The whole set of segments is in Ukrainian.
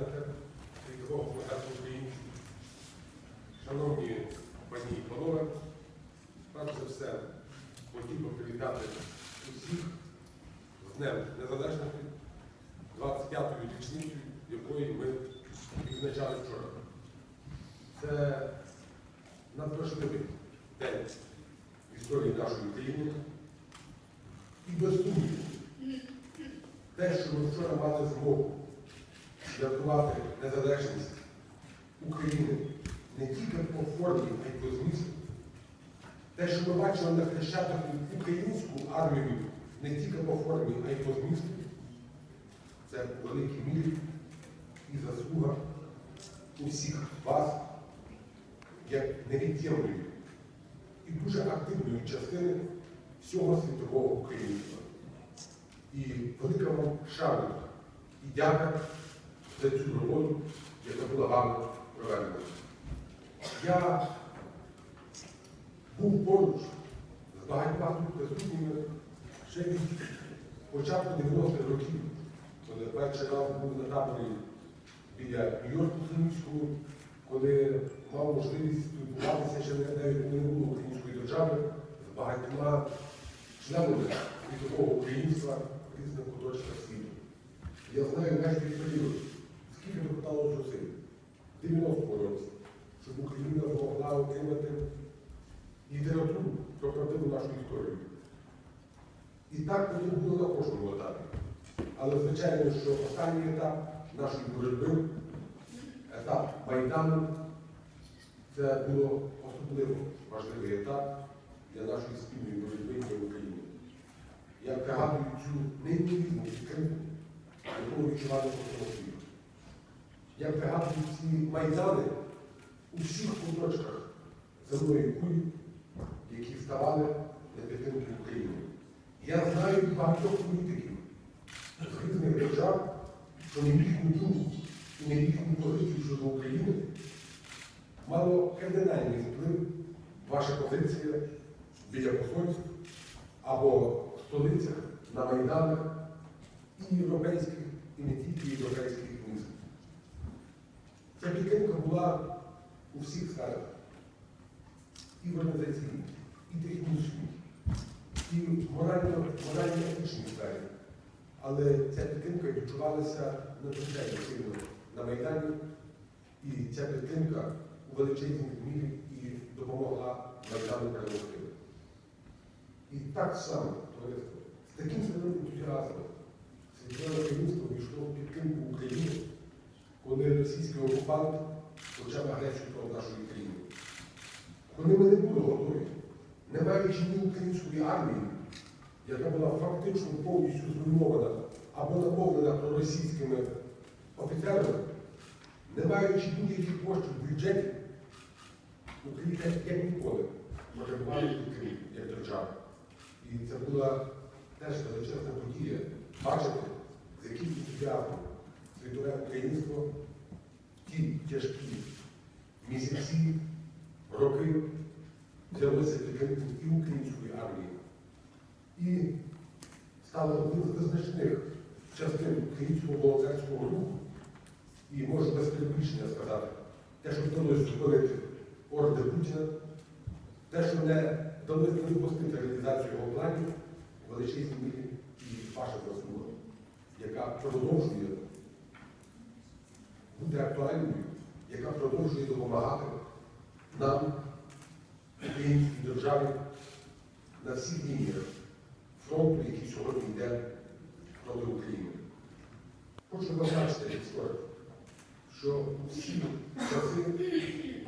президента світового кongресу українців, шановні пані і панове, перш за все хотів би привітати усіх з Днем Незалежності, 25-ю річницю, якої ми відзначали вчора. Це надважливий день в історії нашої країни. І без сумніву, те, що ми вчора мали змогу святкувати незалежність України не тільки по формі, а й по змісту. Те, що ми бачили на хрещатах українську армію не тільки по формі, а й по змісту, це в великій мірі і заслуга усіх вас, як невід'ємної і дуже активної частини всього світового українства. І велика вам шана і дяка за цю роботу, яка була гарно проведена. Я був поруч з багатьма тут присутніми ще від початку 90-х років, коли перший раз був на таборі біля Нью-Йорку Хімічського, коли мав можливість спілкуватися ще навіть не було української держави з багатьма членами світового українства різних куточках світу. Я знаю той період, скільки докладало зусиль 90-му році, щоб Україна змогла отримати літературу про правдиву нашу історію. І так воно було на кожному етапі. Але звичайно, що останній етап нашої боротьби, етап Майдану, це було особливо важливий етап для нашої спільної боротьби для України. Я пригадую цю неймовірну підтримку, яку відчували по світу. Я пригадую ці майдани у всіх куточках земної кулі, які вставали на підтримку України. Я знаю багатьох політиків з різних держав, що не їхню думку і не їхню позицію щодо України мало кардинальний вплив ваша позиція біля посольств або в столицях, на майданах і європейських, і не тільки європейських. Ця підтримка була у всіх сферах. І в організаційній, і технічній, і в морально-етичній сфері. Але ця підтримка відчувалася надзвичайно сильно на Майдані, і ця підтримка у величезній мірі і допомогла Майдану перемогти. І так само, товариство, з таким самим ентузіазмом світове керівництво війшло в підтримку України, коли російський окупант почав агресію проти нашої країни. Коли ми не були готові, не маючи ні української армії, яка була фактично повністю зруйнована або наповнена проросійськими офіцерами, не маючи будь-яких коштів в бюджеті, Україна як ніколи потребувала підтримки як держава. І це була теж величезна подія бачити, з яким ентузіазмом світове українство ті тяжкі місяці, роки взялося підтримку і української армії, і стало одним з визначних частин українського волонтерського руху. І можу без перебільшення сказати, те, що вдалося зупинити орди Путіна, те, що не вдалося допустити реалізацію його планів, в величезній мірі і ваша заслуга, яка продовжує бути актуальною, яка продовжує допомагати нам, українській державі, на всіх лініях фронту, який сьогодні йде проти України. Хочу зазначити історію, що всі часи,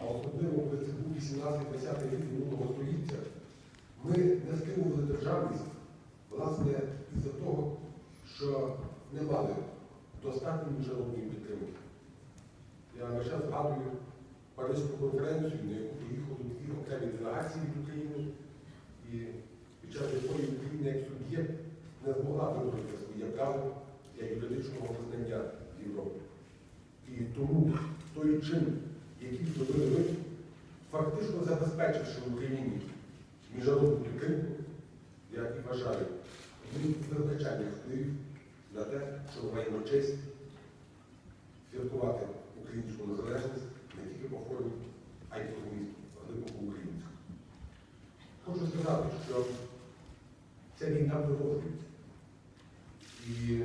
а особливо це був 18-20 рік минулого століття, ми не стримували державність, власне, із-за того, що не мали достатньої міжнародної підтримки. Згадую Паризьку конференцію, на яку поїхали дві окремі делегації від України, і під час якої Україна як суб'єкт не змогла вибрати своє право для юридичного визнання в Європі. І тому той чин, який зробили ви, фактично забезпечивши Україні міжнародну підтримку, я і вважаю, він надзвичайний вплив на те, що ми маємо честь святкувати українську незалежність не тільки по формі, а й по змісту, глибоко українську. Хочу сказати, що ця війна продовжується. І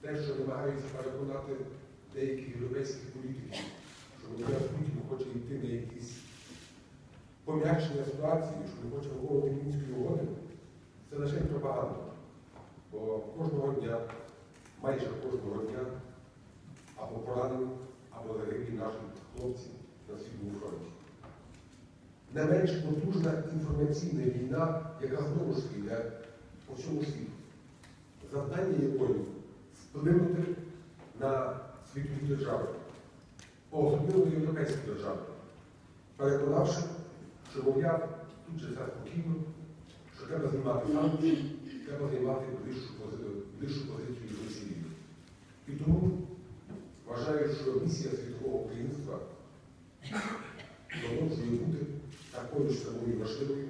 те, що намагаються переконати деякі європейські політики, що Володимир Путін хоче йти на якісь пом'якшення ситуації, що не хоче виконувати мінської угоди, це лише пропаганда. Бо кожного дня, майже кожного дня, або поранені, або загиблі наші хлопці на східному фронті. Не менш потужна інформаційна війна, яка знову ж йде по всьому світу, завдання якої вплинути на світові держави, особливо європейські держави, переконавши, що, мовляв, тут же все спокійно, що треба знімати санкції, треба займати ближчу, пози- ближчу позицію з Росією. І тому вважаю, що місія світового українства продовжує бути такою ж самою важливою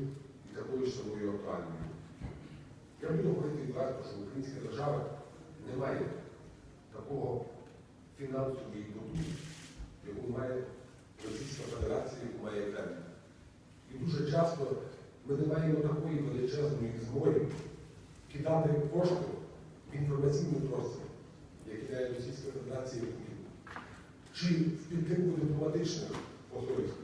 і такою ж самою актуальною. Я буду говорити відверто, що українська держава не має такого фінансової потуги, яку має Російська Федерація, яку має Кремль. І дуже часто ми не маємо такої величезної змоги кидати кошти в інформаційний простір, як кидає Російська Федерація чи в підтримку дипломатичних посольств.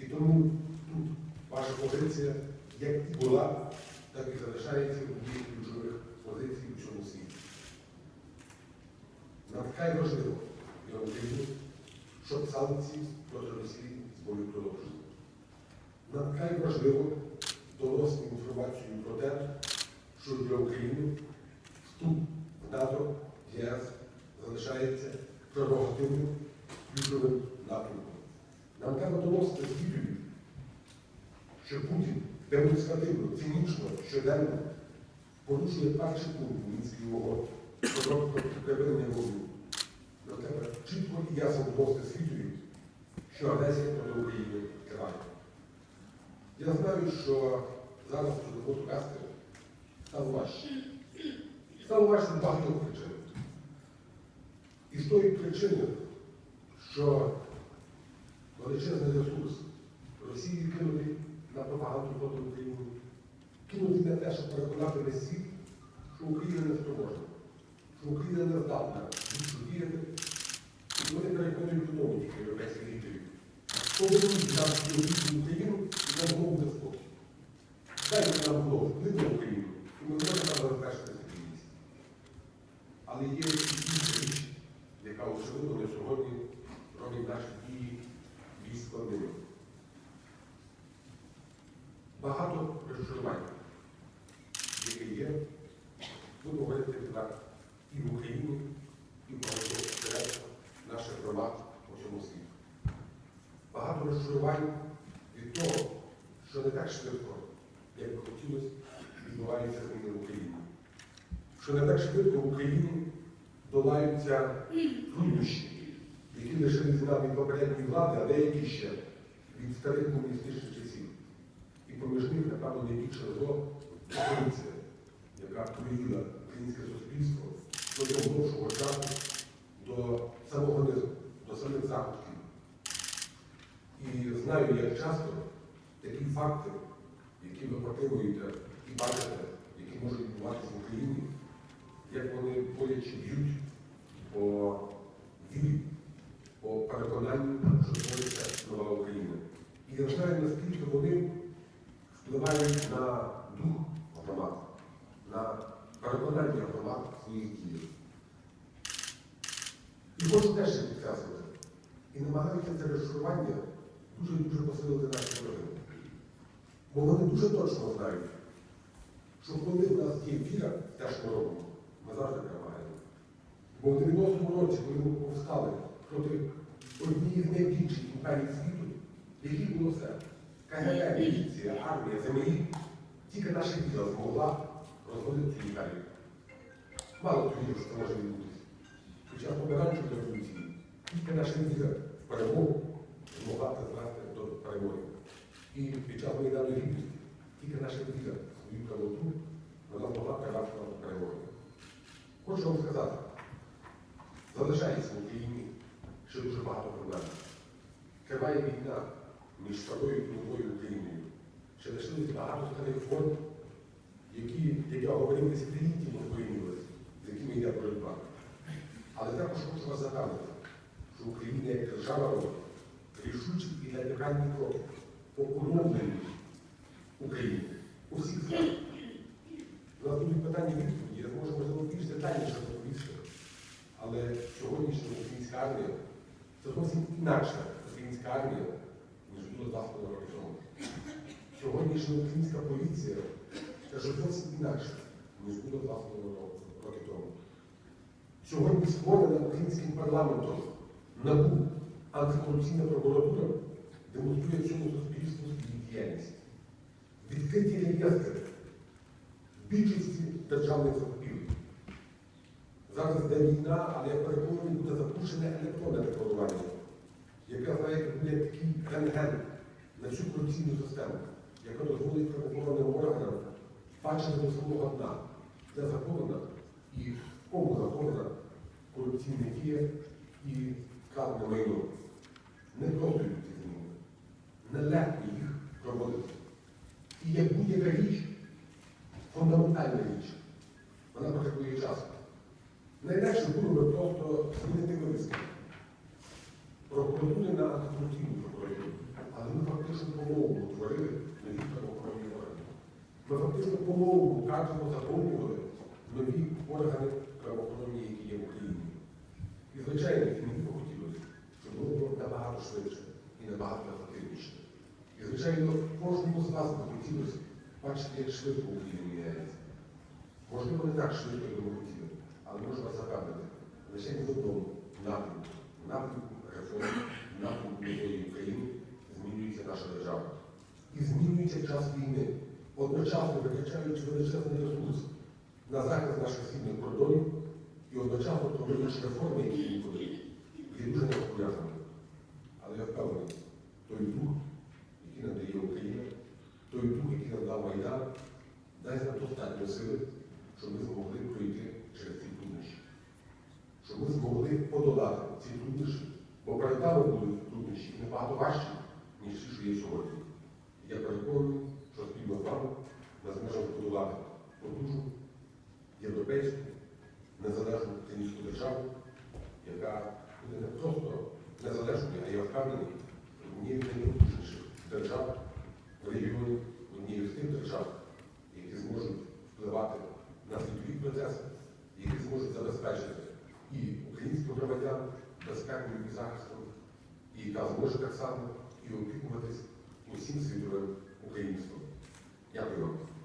І тому тут ваша позиція, як і була, так і залишається однією з ключових позицій у цьому світі. Нам вкрай важливо для України, щоб санкції проти Росії були продовжені. Нам вкрай важливо доносити інформацію про те, що для України вступ в НАТО, ЄС залишається прерогативним ключовим напрямком. Нам треба доносити світові, що Путін демонстративно, цинічно, щоденно порушує перший пункт Мінської угоди про припинення вогню. Нам треба чітко і ясно доносити світові, що агресія проти України триває. Я знаю, що зараз роботу вести стало важче. Стало важче з багатьох причин. І з тої причини, що величезний ресурс Росії кинули на пропаганду проти України, кинули на те, щоб переконати весь світ, що Україна не спроможна, що Україна не здатна більше діяти, і вони переконують знову тільки європейських лідерів. Повернуть нам в Україну і нам знову буде спокій. Дайте нам було вплив на Україну, і ми можемо там забезпечити стабільність. Але є і інша річ, яка очевидно на сьогодні робить наші дії більш складними. Багато розчарувань, яке є, буду говорити відверто, і в Україні, і в багатьох наших громад по всьому світу. Багато розчарувань від того, що не так швидко, як би хотілося, відбуваються зміни в Україні. Що не так швидко в Україні долаються труднощі, які лишились нам від попередньої влади, а деякі ще від старих комуністичних часів. І поміж них, напевно, найбільше зло корупція, яка повіїла українське суспільство протягом довшого часу до самого низу, до самих заходів. І знаю, як часто такі факти, які ви отримуєте і бачите, які можуть відбуватися в Україні, як вони боляче б'ють по вірі, по переконанню, що твориться нова Україна. І я знаю, наскільки вони впливають на дух громад, на переконання громад своїх діях. І хочу теж підкреслити. І намагаються це розшарування дуже-дуже посилити наші вороги. Бо вони дуже точно знають, що коли в нас є віра те, що ми робимо, ми завжди перемагаємо. Бо в 90-му році, коли ми повстали проти однієї з найбільших імперій світу, які було все. КГБ, міліція, армія, ЗМІ, тільки наша віра змогла розводити імперію. Мало вірив, що це може відбутися. Хоча помаранчевої революції, тільки наша віра в перемогу змогла призвести до перемоги. І під час Майдану Гідності тільки наша віра свою правоту вона змогла привести до перемоги. Хочу вам сказати, залишається в Україні ще дуже багато проблем. Триває війна між старою і новою Україною. Ще лишилось багато старих форм, які, як говорив, десятиліттями змінилися, з якими йде боротьба. Але також хочу вас запевнити, що Україна як держава робить рішучі і радикальні кроки по оновленню України у всіх сферах. Будуть питання відповіді, я зможу, можливо, більш детальніше розповісти. Але сьогоднішня українська армія це зовсім інакша українська армія, ніж було два роки тому. Сьогоднішня українська поліція це зовсім інакше, ніж було два роки тому. Сьогодні створена українським парламентом НАБУ антикорупційна прокуратура демонструє цьому суспільству діяльність. Відкриті реєстри більшості державних закупівель. Зараз йде війна, але я переконаний, буде запущене електронне декларування, яке, знаєте, буде такий рентген на всю корупційну систему, яка дозволить правоохоронним органам бачити до самого дна, де захована і в кому захована корупційна дія і вкрадене майно. Не йдуть ці зміни. Нелегко їх проводити. І як будь-яка річ, фундаментальна річ, вона потребує часу. Найлегше було би просто змінити вивіски. Прокуратури на антикорупційну прокуратуру. Але ми фактично помову утворили нові правоохоронні органи. Ми фактично помову кажемо, заповнювали нові органи правоохоронні, які є в Україні. І, звичайно, мені б хотілося, щоб було б набагато швидше і набагато ефективніше. І, звичайно, кожному з вас би хотілося бачити, як швидко Україна міняється. Можливо, не так швидко, як ми хотіли, але можу вас запевнити, лише в одному напрямку, напрямку реформ, напрямку нової України змінюється наша держава. І змінюється час війни, одночасно витрачаючи величезний ресурс на захист наших східних кордонів і одночасно проводячи реформи, які ніколи є дуже непопулярними. Але я впевнений, той дух, який надає Україна, той дух, який нам дав Майдан, дасть нам достатньо сили, щоб ми змогли пройти через ці труднощі. Щоб ми змогли подолати ці труднощі, бо перед нами будуть труднощі набагато важчі, ніж ті, що є сьогодні. Я переконаний, що спільно з вами ми зможемо подолати потужну європейську незалежну українську державу, яка буде не просто незалежною, а я впевнений, однією найпотужніших держав в регіоні, однією з тих держав, які зможуть впливати на світові процеси, які зможуть забезпечити і українських громадян безпекою і захистом, і яка зможе так само і опікуватись усім світовим українством. Дякую вам.